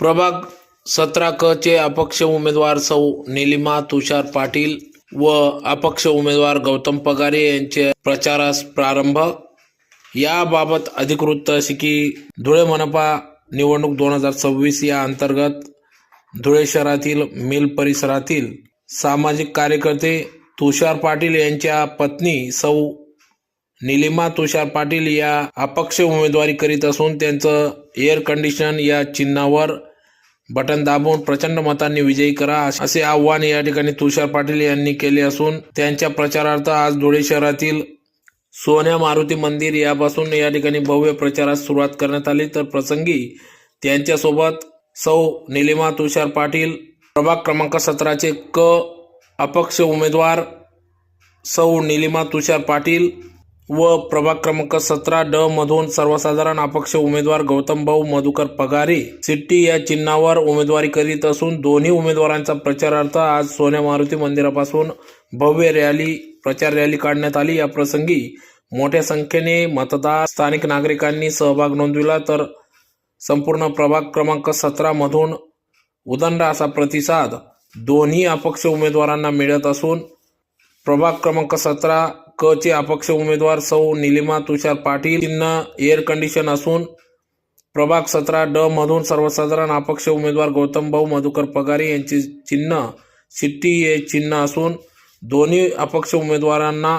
प्रभाग सतरा क चे अपक्ष उमेदवार सौ निलिमा तुषार पाटील व अपक्ष उमेदवार गौतम पगारे यांचे प्रचारास प्रारंभ. याबाबत अधिकृत अशी की धुळे मनपा निवडणूक दोन हजार सव्वीस या अंतर्गत धुळे शहरातील मिल परिसरातील सामाजिक कार्यकर्ते तुषार पाटील यांच्या पत्नी सौ निलिमा तुषार पाटील या अपक्ष उमेदवारी करीत असून त्यांचं एअर कंडिशन या चिन्हावर बटन दाबून प्रचंड मतांनी विजयी करा असे आव्हान या ठिकाणी तुषार पाटील यांनी केले असून त्यांच्या प्रचारार्थ आज धुळे शहरातील सोन्या मारुती मंदिर यापासून या ठिकाणी भव्य प्रचारास सुरुवात करण्यात आली. तर प्रसंगी त्यांच्यासोबत सौ निलिमा तुषार पाटील प्रभाग क्रमांक सतराचे क अपक्ष उमेदवार सौ निलिमा तुषार पाटील व प्रभाग क्रमांक सतरा ड मधून सर्वसाधारण अपक्ष उमेदवार गौतम भाऊ मधुकर पगारे सिट्टी या चिन्हावर उमेदवारी करीत असून दोन्ही उमेदवारांचा प्रचारार्थ आज सोन्या मारुती मंदिरापासून भव्य रॅली प्रचार रॅली काढण्यात आली. या प्रसंगी मोठ्या संख्येने मतदार स्थानिक नागरिकांनी सहभाग नोंदविला. तर संपूर्ण प्रभाग क्रमांक सतरा मधून उदंड असा प्रतिसाद दोन्ही अपक्ष उमेदवारांना मिळत असून प्रभाग क्रमांक सतरा क चे अपक्ष उमेदवार सौ निलिमा तुषार पाटील. चिन्ह एअर कंडिशन असून प्रभाग सतरा ड मधून सर्वसाधारण अपक्ष उमेदवार गौतम भाऊ मधुकर पगारे यांचे चिन्ह सिट्टी हे चिन्ह असून दोन्ही अपक्ष उमेदवारांना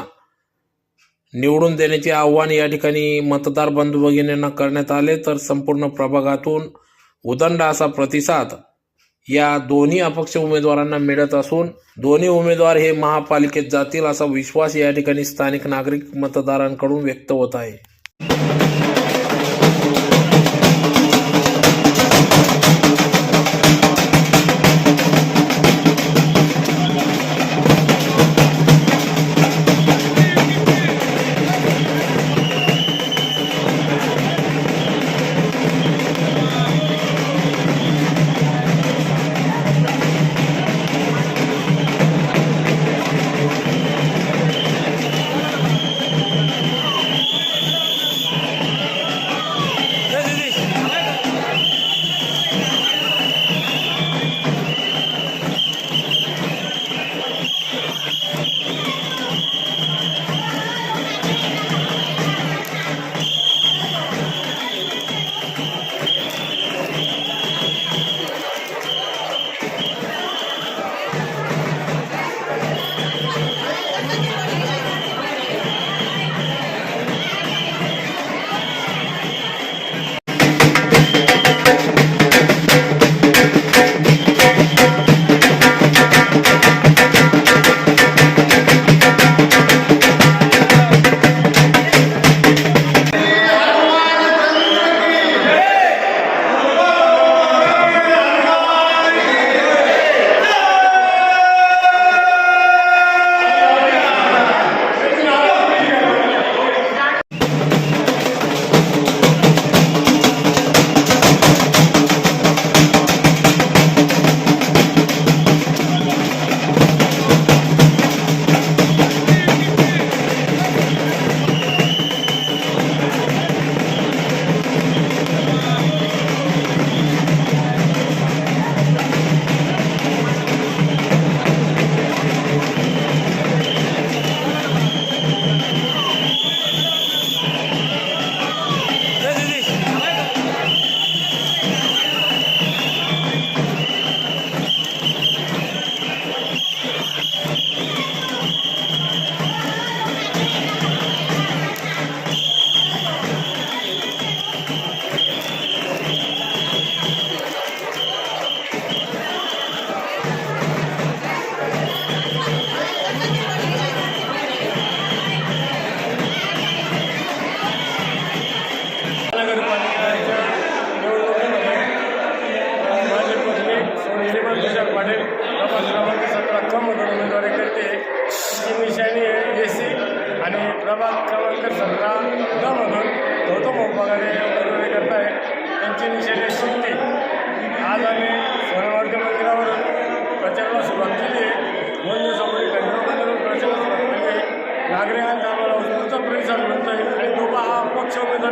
निवडून देण्याचे आव्हान या ठिकाणी मतदार बंधू भगिनींना करण्यात आले. तर संपूर्ण प्रभागातून उदंड असा प्रतिसाद या दोन्ही अपक्ष उमेदवारांना मिळत असून दोन्ही उमेदवार हे महापालिकेत जातील असा विश्वास या ठिकाणी स्थानिक नागरिक मतदारांकडून व्यक्त होत आहे.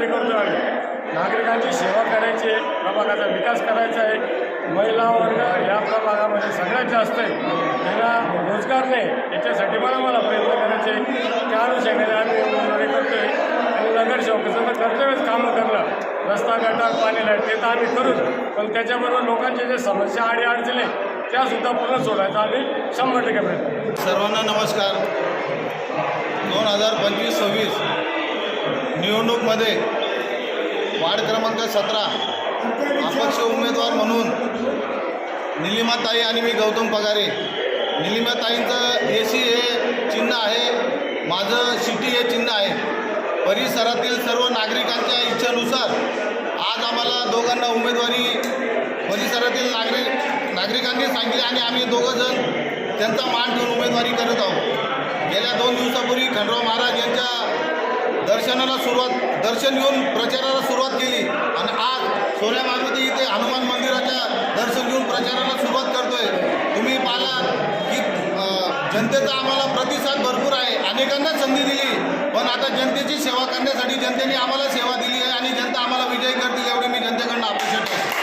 नागरिकांची सेवा करायची आहे प्रभागाचा विकास करायचा आहे. महिला वर्ग या प्रभागामध्ये सगळ्यात जास्त आहे. त्यांना रोजगार नाही याच्यासाठी मला मला प्रयत्न करायचे त्या अनुषंगाने आम्ही उमेदवारी करतो आहे आणि नगरसेवकाचं तर कर्तव्यच कामं करणं. रस्ता गटार पाणी लाइट ते तर आम्ही करूच. पण त्याच्याबरोबर लोकांच्या जे समस्या आडी अडचणी त्यासुद्धा पूर्ण सोडायचा आम्ही शंभर टक्के प्रयत्न सर्वांना नमस्कार. दोन हजार पंचवीस सव्वीस निवडणूकमध्ये वार्ड क्रमांक सतरा अपक्ष उमेदवार म्हणून निलिमाताई आणि मी गौतम पगारे. निलिमाताईंचं ए सी हे चिन्ह आहे माझं सिटी हे चिन्ह आहे. परिसरातील सर्व नागरिकांच्या इच्छेनुसार आज आम्हाला दोघांना उमेदवारी परिसरातील नागरिक नागरिकांनी सांगितली आणि आम्ही दोघंजण त्यांचा मान ठेवून उमेदवारी करत आहोत. गेल्या दोन दिवसापूर्वी खंडराव महाराज यांच्या भाषणाला सुरुवात दर्शन घेऊन प्रचाराला सुरुवात केली. आणि आज सोन्या मारुती इथे हनुमान मंदिराच्या दर्शन घेऊन प्रचाराला सुरुवात करतोय. तुम्ही पाहिला की जनतेचा आम्हाला प्रतिसाद भरपूर आहे. अनेकांना संधी दिली. पण आता जनतेची सेवा करण्यासाठी जनतेने आम्हाला सेवा दिली आहे आणि जनता आम्हाला विजयी करते एवढी मी जनतेकडनं अपेक्षा करतो